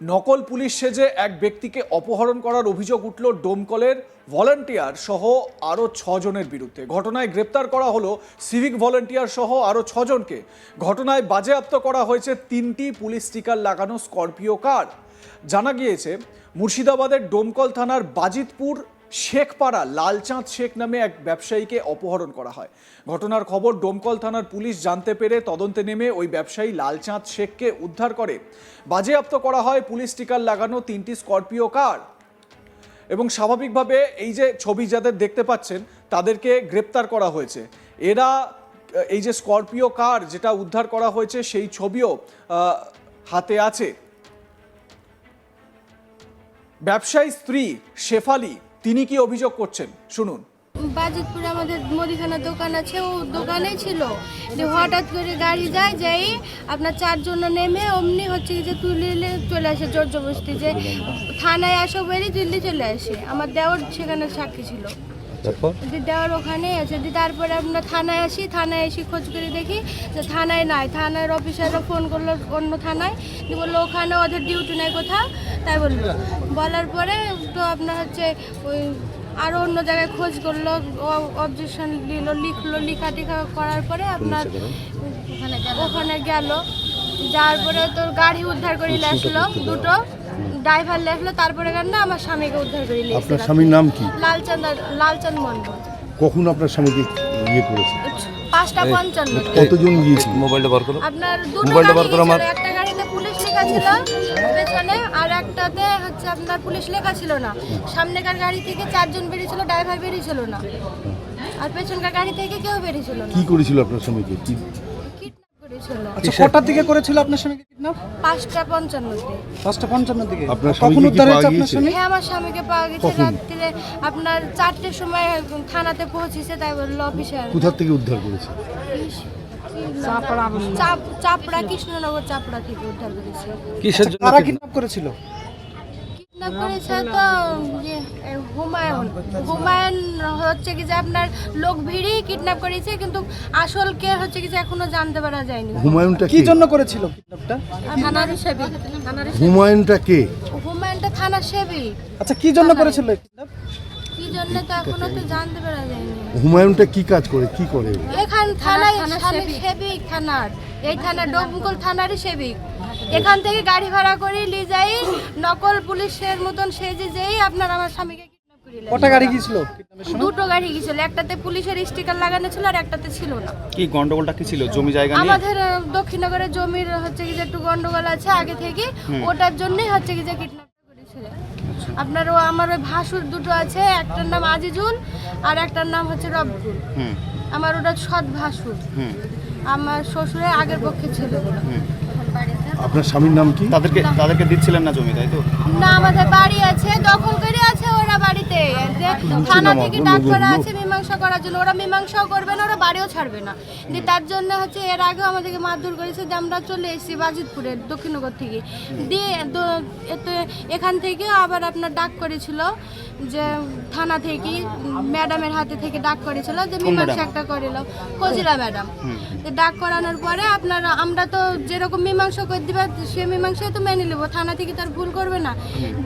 নকল পুলিশ সেজে এক ব্যক্তিকে অপহরণ করার অভিযোগ উঠল ডোমকলের ভলান্টিয়ার সহ আরও ছজনের বিরুদ্ধে। ঘটনায় গ্রেপ্তার করা হলো সিভিক ভলান্টিয়ার সহ আরও ছজনকে। ঘটনায় বাজেয়াপ্ত করা হয়েছে তিনটি পুলিশ স্টিকার লাগানো স্করপিও কার। জানা গিয়েছে, মুর্শিদাবাদের ডোমকল থানার বাজিতপুর শেখপাড়া, লালচাঁদ শেখ নামে এক ব্যবসায়ীকে অপহরণ করা হয়। ঘটনার খবর ডোমকল থানার পুলিশ জানতে পেরে তদন্তে নেমে ওই ব্যবসায়ী লালচাঁদ শেখকে উদ্ধার করে। বাজেয়াপ্ত করা হয় পুলিশ স্টিকার লাগানো তিনটি স্করপিও কার। এবং স্বাভাবিকভাবে এই যে ছবি যাদের দেখতে পাচ্ছেন, তাদেরকে গ্রেপ্তার করা হয়েছে। এরা, এই যে স্করপিও কার যেটা উদ্ধার করা হয়েছে, সেই ছবিও হাতে আছে। ব্যবসায়ী স্ত্রী শেফালি তিনি কি অভিযোগ করছেন? শুনুন। বাজিতপুরে আমাদের মুদিখানার দোকান আছে, ও দোকানে ছিল। যে হঠাৎ করে গাড়ি যায়, যাই আপনার চারজন নেমে অমনি হচ্ছে যে তুলিলে চলে আসে জর্জবস্তি, যে থানায় আসো বেরিয়ে দিল্লি চলে আসে। আমার দেওয়ার সেখানে সাক্ষী ছিল। তারপর? দেওয়ার ওখানে আছে দিয়ে তারপরে আমরা থানায় আসি থানায় এসে খোঁজ করে দেখি যে থানায় নাই। থানার অফিসাররা ফোন করল অন্য থানায় দিয়ে বলল ওখানে ওদের ডিউটি নাই কোথাও। তাই বলল। বলার পরে তো আপনার হচ্ছে ওই আরও অন্য জায়গায় খোঁজ করল অবজেকশন দিল লিখলো লিখা টিখা করার পরে আপনার ওখানে গেল। যাওয়ার পরে তোর গাড়ি উদ্ধার করে আসলো দুটো। ড্রাইভার লেখলো তারপরে কেন না আমার স্বামীকে উদ্ধার করে নিয়ে আপনার স্বামীর নাম কি? লালচাঁদ আর- লালচাঁদ মন্ডল কখন আপনার স্বামীকে ইয়ে করেছে? পাঁচটা পঞ্চান্ন। কতজন গিয়েছিল? মোবাইলটা বার করো। আপনার দুটো মোবাইলটা বার করো আমার। একটা গাড়িতে পুলিশ লেখা ছিল পেছনে আর একটাতে হচ্ছে আপনার পুলিশ লেখা ছিল না। সামনেকার গাড়ি থেকে চারজন বেরিয়েছিল ড্রাইভার বেরিয়েছিল না। আর পেছনকার গাড়ি থেকে কেউ বেরিয়েছিল না। কি করেছিল আপনার স্বামীকে? কি আচ্ছা কটার দিকে করেছিল আপনার স্বামীকে কিডন্যাপ পাঁচটা পঞ্চান্নতে পাঁচটা পঞ্চান্ন দিকে? আপনার কখন কি উদ্ধার হয়েছে পাওয়া আপনার গিয়েছে? স্বামী? হ্যাঁ আমার স্বামীকে পাওয়া গেছে কখন? রাত্রিরে আপনার চারটের সময় থানাতে পৌঁছেছে তাই বলল অফিসার কোথা থেকে উদ্ধার করেছে? চাপ- চাপড়া কৃষ্ণনগর চাপড়া থেকে উদ্ধার করেছে। কিসের জন্য কারা কিডন্যাপ করেছিল? করেছে তো হুমায়ুন। হুমায়ুন হচ্ছে কি যে আপনার লোক ভিড়ই কিডন্যাপ করেছে কিন্তু আসল কে হচ্ছে কি যে এখনও জানতে পারা যায়নি। হুমায়ুনটা কি জন্য করেছিল কিডন্যাপটা থানার সেবি থানার হুমায়ুনটা কে? হুমায়ুনটা থানা সেবি। আচ্ছা কি জন্য করেছিল কিডন্যাপ কি জন্য তো এখনও তো জানতে পারা যায়নি। হুমায়ুনটা কি কাজ করে কি করে? এখান থানায় স্বামী সেবিক থানার। এই থানা ডোমকল থানারই সেবিক। এখান থেকে গাড়ি ভাড়া করে নিয়ে যাই নকল পুলিশের মতন সেজে যেই আপনার আমার স্বামীকে কিডন্যাপ কটা গাড়ি গিয়েছিল? দুটো গাড়ি গেছিল একটাতে পুলিশের স্টিকার লাগানো ছিল আর একটাতে ছিল না। কি গন্ডগোলটা কি ছিল? জমি জায়গা নিয়ে? আমাদের দক্ষিণনগরের জমির হচ্ছে কি যে একটু গন্ডগোল আছে আগে থেকে ওটার জন্যই হচ্ছে কি যে কিডন্যাপ করেছিল। আপনার ও আমার ওই ভাসুর দুটো আছে একটার নাম আজিজুল আর একটার নাম হচ্ছে রবজুল হুম। আমার ওটা সৎ ভাসুর। হুম। আমার শ্বশুরের আগের পক্ষে ছিল। আপনার স্বামীর নাম কি? তাদেরকে তাদেরকে দিচ্ছিলেন না জমি তাই তো? না আমাদের বাড়ি আছে দখল করে আছে। বাড়িতে। যে থানা থেকে ডাক করা আছে মীমাংসা করার জন্য ওরা মীমাংসাও করবে না ওরা বাড়িও ছাড়বে না। যে তার জন্য হচ্ছে এর আগেও আমাদেরকে মারধর করেছে যে আমরা চলে এসেছি বাজিতপুরের দক্ষিণনগর থেকে। দিয়ে এতে এখান থেকে আবার আপনার ডাক করেছিল যে থানা থেকে ম্যাডামের হাতে থেকে ডাক করেছিল যে মীমাংসা একটা করিল ফজিলা ম্যাডাম। ডাক করানোর পরে আপনার আমরা তো যেরকম মীমাংসা করে দিবে সে মীমাংসায় তো মেনে নেব। থানা থেকে তার ভুল করবে না।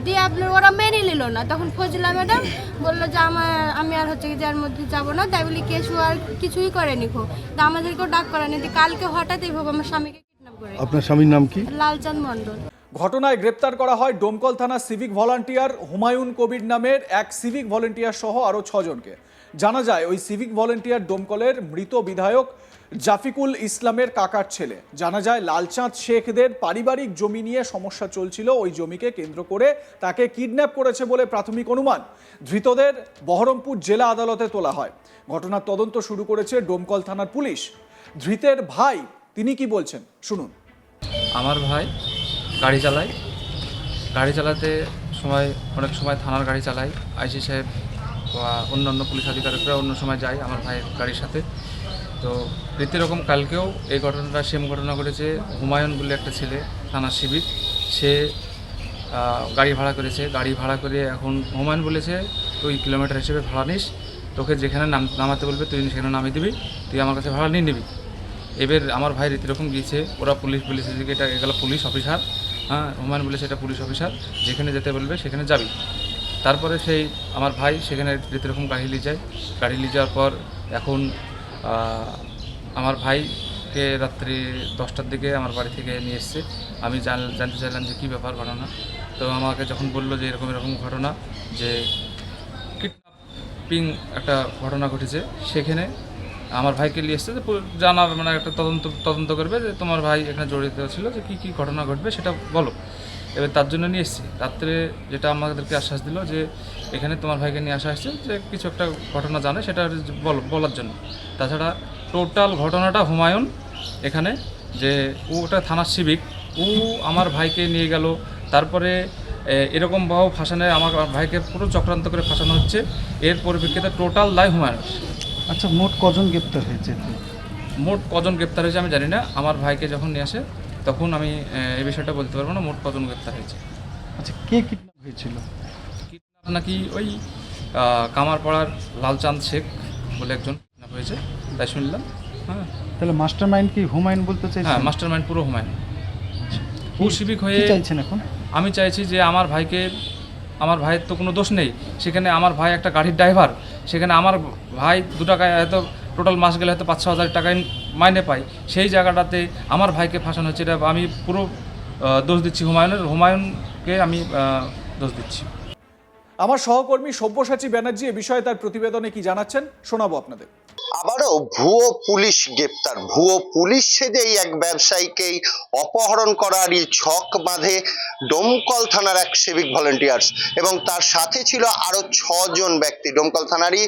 দিয়ে আপনার ওরা মেনে নিল না। তখন ফজলা ম্যাডাম বলল যে আমার আমি আর হচ্ছে কি যার মধ্যে যাব না। তাই বলি কেসু আর কিছুই করেনি খো। তা আমাদেরকেও ডাক করেনি। দিয়ে কালকে হঠাৎ এইভাবে আমার স্বামীকে কিডন্যাপ করে আপনার স্বামীর নাম কি? লালচাঁদ মণ্ডল। ঘটনায় গ্রেপ্তার করা হয় ডোমকল থানা সিভিক ভলান্টিয়ার হুমায়ুন কবির নামের এক সিভিক ভলান্টিয়ার সহ আরও ছজনকে। জানা যায়, ওই সিভিক ভলেন্টিয়ার ডোমকলের মৃত বিধায়ক জাফিকুল ইসলামের কাকার ছেলে। জানা যায়, লালচাঁদ শেখদের পারিবারিক জমি নিয়ে সমস্যা চলছিল। ওই জমিকে কেন্দ্র করে তাকে কিডন্যাপ করেছে বলে প্রাথমিক অনুমান। ধৃতদের বহরমপুর জেলা আদালতে তোলা হয়। ঘটনার তদন্ত শুরু করেছে ডোমকল থানার পুলিশ। ধৃতের ভাই, তিনি কি বলছেন? শুনুন। আমার ভাই গাড়ি চালায়। গাড়ি চালাতে সময়, অনেক সময় থানার গাড়ি চালায়। আইসি সাহেব বা অন্যান্য পুলিশ আধিকারিকরা অন্য সময় যায় আমার ভাইয়ের গাড়ির সাথে। তো রীতিরকম কালকেও এই ঘটনাটা, সেম ঘটনা ঘটেছে। হুমায়ুন বলে একটা ছেলে, থানার শিবির, সে গাড়ি ভাড়া করেছে। গাড়ি ভাড়া করে এখন হুমায়ুন বলেছে, তুই কিলোমিটার হিসেবে ভাড়া নিস, তোকে যেখানে নাম, নামাতে বলবে, তুই সেখানে নামিয়ে দিবি, তুই আমার কাছে ভাড়া নিয়ে নিবি। এবার আমার ভাই রীতিরকম গিয়েছে, ওরা পুলিশ পুলিশ এদিকে এটা এগুলো পুলিশ অফিসার। হ্যাঁ হুমায়ুন বলেছে এটা পুলিশ অফিসার, যেখানে যেতে বলবে সেখানে যাবি। তারপরে সেই আমার ভাই সেখানে রীতিরকম গাড়ি নিয়ে যায়। গাড়ি নিয়ে যাওয়ার পর এখন আমার ভাইকে রাত্রি দশটার দিকে আমার বাড়ি থেকে নিয়ে এসছে। আমি জান- জানতে চাইলাম যে কী ব্যাপার ঘটনা। তো আমাকে যখন বলল যে এরকম এরকম ঘটনা, যে কিডন্যাপিং একটা ঘটনা ঘটেছে, সেখানে আমার ভাইকে নিয়ে এসছে জানার মানে একটা তদন্ত তদন্ত করবে যে তোমার ভাই এখানে জড়িত ছিল যে কী কী ঘটনা ঘটবে সেটা বলো। এবার তার জন্য নিয়ে এসেছি। রাত্রে যেটা আমাদেরকে আশ্বাস দিল যে এখানে তোমার ভাইকে নিয়ে আসা হয়েছে যে কিছু একটা ঘটনা জানে সেটা বল বলার জন্য। তাছাড়া টোটাল ঘটনাটা হুমায়ুন এখানে যে ও ওটা থানার সিভিক, ও আমার ভাইকে নিয়ে গেল। তারপরে এরকম ভাবে ফাঁসানো আমার ভাইকে পুরো চক্রান্ত করে ফাঁসানো হচ্ছে। এর পরিপ্রেক্ষিতে টোটাল দায় হুমায়ুন আচ্ছা মোট কজন গ্রেপ্তার হয়েছে মোট কজন গ্রেপ্তার হয়েছে আমি জানি না। আমার ভাইকে যখন নিয়ে আসে তখন আমি এই বিষয়টা বলতে পারব না মোট কজন গ্রেপ্তার হয়েছে। আচ্ছা কে কিডন্যাপ হয়েছিল? কিডন্যাপ নাকি ওই আহ, কামারপাড়ার লালচাঁদ শেখ বলে একজন কিডন্যাপ হয়েছে তাই শুনলাম। হ্যাঁ। তাহলে মাস্টার মাইন্ড কি হুমায়ুন বলতে হ্যাঁ চাইছেন? মাস্টার মাইন্ড পুরো হুমায়ুন। ও সিভিক হয়ে চাইছেন এখন? আমি চাইছি যে আমার ভাইকে আমার ভাইয়ের তো কোনো দোষ নেই সেখানে আমার ভাই একটা গাড়ির ড্রাইভার সেখানে আমার ভাই দু টাকায় হয়তো টোটাল মাস গেলে হয়তো পাঁচ ছ হাজার টাকায় মাইনে পাই সেই জায়গাটাতে আমার ভাইকে ফাঁসানো হচ্ছে এটা আমি পুরো দোষ দিচ্ছি হুমায়ুনের, হুমায়ুনকে আমি দোষ দিচ্ছি। আমার সহকর্মী সব্যসাচী ব্যানার্জি এ বিষয়ে তার প্রতিবেদনে কি জানাচ্ছেন শোনাবো আপনাদের। আবারও ভুয়ো পুলিশ গ্রেপ্তার। ভুয়ো পুলিশ সেজেই এক ব্যবসায়ীকেই অপহরণ করারই ছক বাঁধে ডোমকল থানার এক সিভিক ভলেন্টিয়ার্স এবং তার সাথে ছিল আরও ছজন ব্যক্তি। ডোমকল থানারই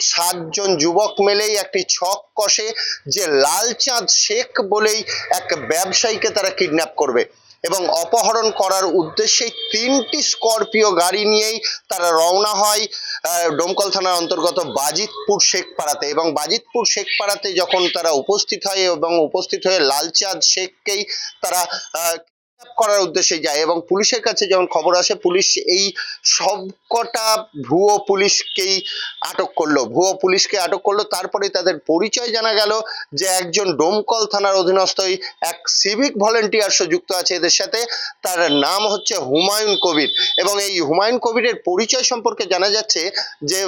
সাতজন যুবক মেলেই একটি ছক কষে যে লালচাঁদ শেখ বলেই এক ব্যবসায়ীকে তারা কিডন্যাপ করবে এবং অপহরণ করার উদ্দেশ্যে তিনটি স্করপিও গাড়ি নিয়েই তারা রওনা হয়। ডোমকল থানার অন্তর্গত বাজিতপুর শেখপাড়াতে এবং বাজিতপুর শেখপাড়াতে যখন তারা উপস্থিত হয় এবং উপস্থিত হয়ে লালচাঁদ শেখকেই তারা করার উদ্দেশ্যে যায় এবং পুলিশের কাছে যখন খবর আসে, পুলিশ এই সবকটা ভুয়ো পুলিশকেই আটক করল। ভুয়ো পুলিশকে আটক করল তারপরে তাদের পরিচয় জানা গেল যে একজন ডোমকল থানার অধীনস্থই এক সিভিক ভলেন্টিয়ার্সও যুক্ত আছে এদের সাথে। তার নাম হচ্ছে হুমায়ুন কবির এবং এই হুমায়ুন কবিরের পরিচয় সম্পর্কে জানা যাচ্ছে যে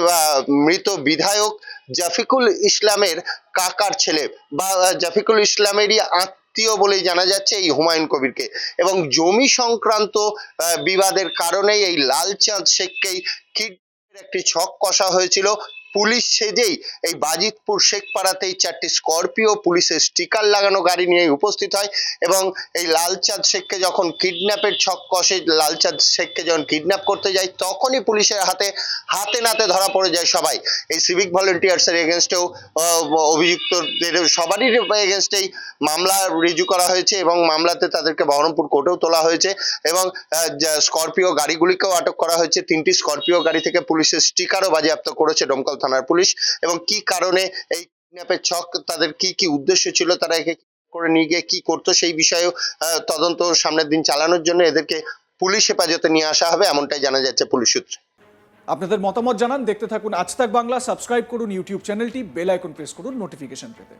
মৃত বিধায়ক জাফিকুল ইসলামের কাকার ছেলে বা জাফিকুল ইসলামেরই আত্মীয় বলেই জানা যাচ্ছে এই হুমায়ুন কবিরকে। এবং জমি সংক্রান্ত বিবাদের কারণেই এই লালচাঁদ শেখকেই কি একটি ছক কষা হয়েছিল। পুলিশ সেজেই এই বাজিতপুর শেখপাড়াতেই চারটি স্করপিও পুলিশের স্টিকার লাগানো গাড়ি নিয়ে উপস্থিত হয় এবং এই লালচাঁদ শেখকে যখন কিডন্যাপের ছক কষে লালচাঁদ শেখকে যখন কিডন্যাপ করতে যায়, তখনই পুলিশের হাতে হাতে নাতে ধরা পড়ে যায় সবাই। এই সিভিক ভলেন্টিয়ার্সের এগেনস্টেও অভিযুক্তদের সবারই এগেনস্টেই মামলা রিজু করা হয়েছে এবং মামলাতে তাদেরকে বহরমপুর কোর্টেও তোলা হয়েছে এবং স্করপিও গাড়িগুলিকেও আটক করা হয়েছে। তিনটি স্করপিও গাড়ি থেকে পুলিশের স্টিকারও বাজেয়াপ্ত করেছে দমকল থানার পুলিশ এবং কি কারণে এই কিডন্যাপের ছক তাদের কি কি উদ্দেশ্য ছিল, তারা একে করে নিয়ে গিয়ে কি করতো, সেই বিষয়েও তদন্ত সামনের দিন চালানোর জন্য এদেরকে পুলিশ হেফাজতে নিয়ে আসা হবে, এমনটাই জানা যাচ্ছে পুলিশ সূত্রে। আপনাদের মতামত জানান, দেখতে থাকুন আজ তাক বাংলা, সাবস্ক্রাইব করুন ইউটিউব চ্যানেলটি, বেল আইকন প্রেস করুন নোটিফিকেশন পেতে।